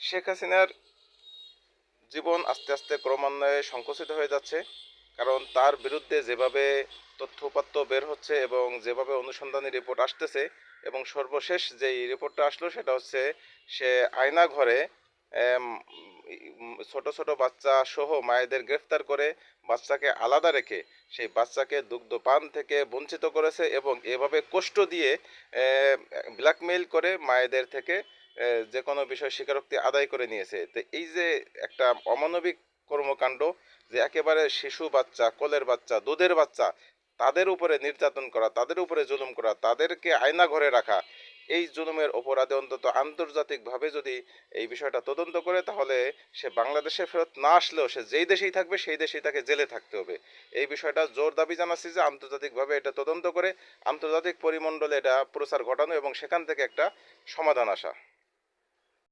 শেখ হাসিনার জীবন আস্তে আস্তে ক্রমান্বয়ে সংকুচিত হয়ে যাচ্ছে, কারণ তার বিরুদ্ধে যেভাবে তথ্যপাত্য বের হচ্ছে এবং যেভাবে অনুসন্ধানী রিপোর্ট আসতেছে এবং সর্বশেষ যেই রিপোর্টটা আসলো সেটা হচ্ছে সে আয়না ঘরে ছোট ছোট বাচ্চা সহ মায়েদের গ্রেফতার করে বাচ্চাকে আলাদা রেখে সেই বাচ্চাকে দুগ্ধপান থেকে বঞ্চিত করেছে এবং এভাবে কষ্ট দিয়ে ব্ল্যাকমেইল করে মায়েদের থেকে যে কোনো বিষয় স্বীকারোক্তি আদায় করে নিয়েছে। তো এই যে একটা অমানবিক কর্মকাণ্ড, যে একেবারে শিশু বাচ্চা, কোলের বাচ্চা, দুধের বাচ্চা, তাদের উপরে নির্যাতন করা, তাদের উপরে জুলুম করা, তাদেরকে আয়না ঘরে রাখা, এই জুলুমের অপরাধে অন্তত আন্তর্জাতিকভাবে যদি এই বিষয়টা তদন্ত করে, তাহলে সে বাংলাদেশে ফেরত না আসলেও সে যেই দেশেই থাকবে, সেই দেশেই তাকে জেলে থাকতে হবে। এই বিষয়টা জোর দাবি জানাচ্ছি যে আন্তর্জাতিকভাবে এটা তদন্ত করে, আন্তর্জাতিক পরিমণ্ডলে এটা প্রচার ঘটানো এবং সেখান থেকে একটা সমাধান আসা।